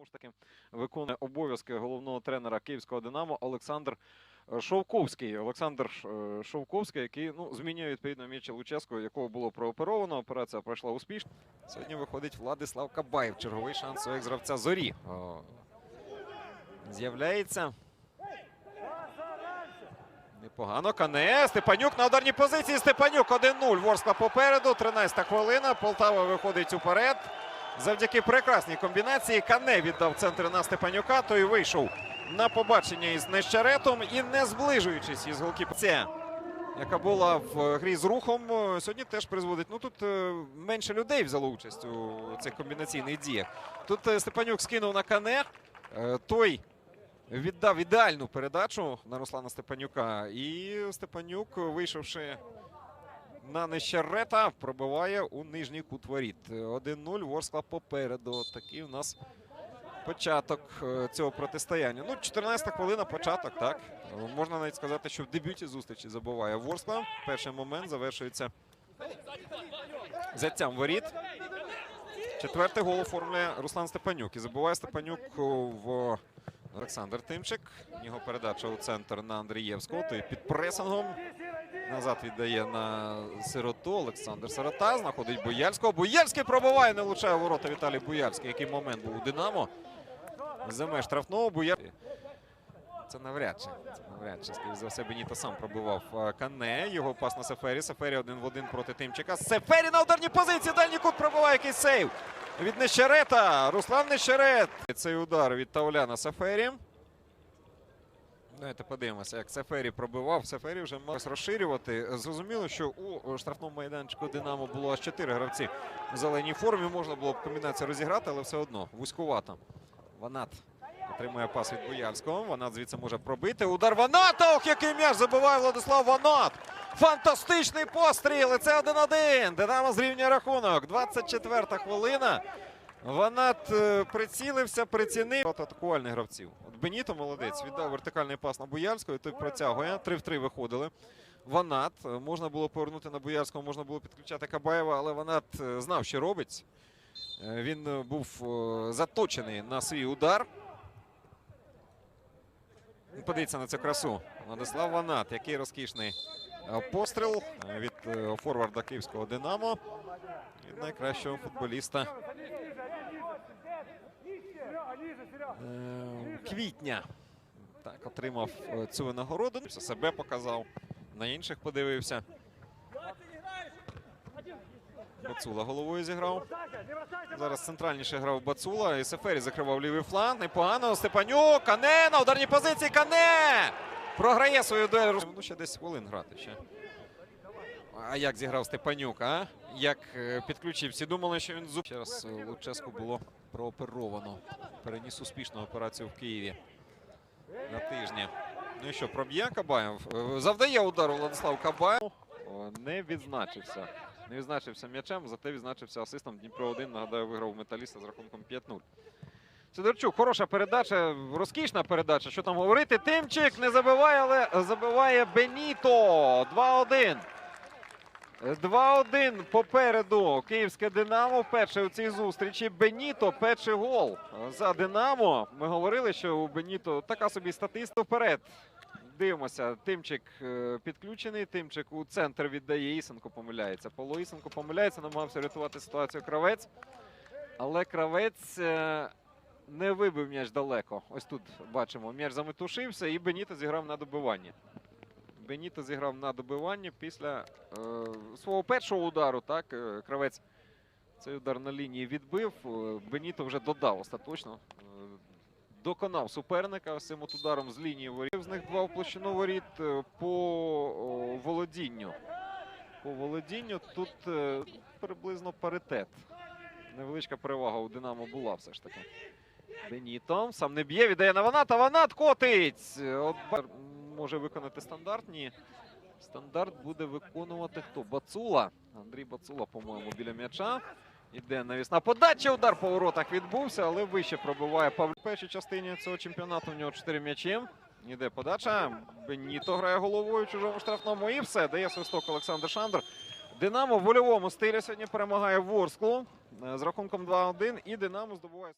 знову ж таки виконує обов'язки головного тренера київського Динамо Олександр е, Шовковський. Олександр е, Шовковський, який ну, змінює відповідно Міча Луческу, якого було прооперовано. Операція пройшла успішно. Сьогодні виходить Владислав Кабаєв. Черговий шанс у екс-гравця зорі. З'являється. Непогано. Кане. Степанюк на ударній позиції. Степанюк 1-0. Ворскла попереду. 13-та хвилина. Полтава виходить уперед. Завдяки прекрасній комбінації Кане віддав центр на Степанюка. Той вийшов на побачення із Нещеретом і не зближуючись із голкіперця, яка була в грі з рухом, е, сьогодні теж призводить. Ну тут е, менше людей взяло участь у цих комбінаційних діях. Тут е, Степанюк скинув на Кане. Той віддав ідеальну передачу на Руслана Степанюка. І Степанюк, вийшовши на Нещерета, пробиває у нижній кут воріт. 1-0. Ворскла попереду. Такий у нас початок е, цього протистояння. Ну, 14 хвилина, початок, так. Можна навіть сказати, що в дебюті зустрічі забуває Ворскла. Перший момент завершується взяттям воріт. Четвертий гол оформлює Руслан Степанюк. І забуває Степанюк в Олександр Тимчик. Його передача у центр на Андрієвського. Той під пресингом. Назад віддає на сироту. Олександр Сирота. Знаходить Бояльського. Бояльський пробиває, не влучає ворота Віталій Бояльський. Який момент був у Динамо. За меж штрафного Бояль... Це навряд чи. Це навряд чи. Скоріше за все, Беніто сам пробивав е, Кане. Його пас на Сефері. Сефері один в один проти Тимчика. Сефері на ударній позиції. Дальній кут пробиває якийсь сейв. Від Нещерета. Руслан Нещерет. Цей удар від Тауляна Сефері. Давайте подивимося, як Сефері пробивав. Сефері вже мав розширювати. Зрозуміло, що у штрафному майданчику Динамо було аж чотири гравці в зеленій формі. Можна було б комбінацію розіграти, але все одно вузькувато. Ванат отримує пас від Боярського. Ванат звідси може пробити. Удар Ваната! Ох, який м'яч забиває Владислав Ванат! Фантастичний постріл! І це 1-1. Динамо зрівнює рахунок. 24-та хвилина. Ванат е, прицілився, прицінив атакувальних гравців. От Беніто молодець. Віддав вертикальний пас на Буяльського. і Той протягує. 3 в 3 виходили. Ванат. Е, Можна було повернути на Буяльського, можна було підключати Кабаєва, але Ванат е, знав, що робить. Він був заточений на свій удар. Подивіться на цю красу. Владислав Ванат, який розкішний постріл від форварда київського Динамо. Від найкращого футболіста квітня. Так, отримав е, цю винагороду. Себе показав, на інших подивився. Бацула головою зіграв. Зараз центральніше грав Бацула. І Сефері закривав лівий фланг. Непогано. Степанюк. Кане на ударній позиції. Кане! Програє свою дуель. Ну, ще десь хвилин грати ще. А як зіграв Степанюк, а? Як е, підключив? Всі думали, що він зуб. Ще раз е, Луческу було прооперовано. Переніс успішну операцію в Києві на тижні. Ну і що, проб'є Кабаєв? Завдає удару Владислав Кабаєв. Не відзначився. Не відзначився м'ячем, зате відзначився асистом. Дніпро 1, нагадаю, виграв металіста з рахунком 5-0. Сидорчук, хороша передача, розкішна передача. Що там говорити? Тимчик не забиває, але забиває Беніто. 2-1. 2-1 попереду Київське Динамо. Вперше у цій зустрічі. Беніто перший гол за Динамо. Ми говорили, що у Беніто така собі статиста вперед. Дивимося, Тимчик е, підключений. Тимчик у центр віддає. Ісенко помиляється. Павло Ісенко помиляється, намагався рятувати ситуацію кравець. Але кравець е, не вибив м'яч далеко. Ось тут бачимо, м'яч заметушився і Беніто зіграв на добивання. Беніто зіграв на добивання після е, свого першого удару. Так, е, кравець цей удар на лінії відбив. Е, Беніто вже додав остаточно. Е, доконав суперника цим от ударом з лінії воріт. З них два в площину воріт по володінню. По володінню тут приблизно паритет. Невеличка перевага у Динамо була все ж таки. Беніто сам не б'є, віддає на Ваната. Ванат котить! От може виконати стандарт. Ні. Стандарт буде виконувати хто? Бацула. Андрій Бацула, по-моєму, біля м'яча. Іде навісна подача. Удар по воротах відбувся, але вище пробиває Павло. В першій частині цього чемпіонату у нього 4 м'ячі. Іде подача. Беніто грає головою в чужому штрафному. І все. Дає свисток Олександр Шандр. Динамо в вольовому стилі сьогодні перемагає Ворсклу е, з рахунком 2-1. І Динамо здобуває.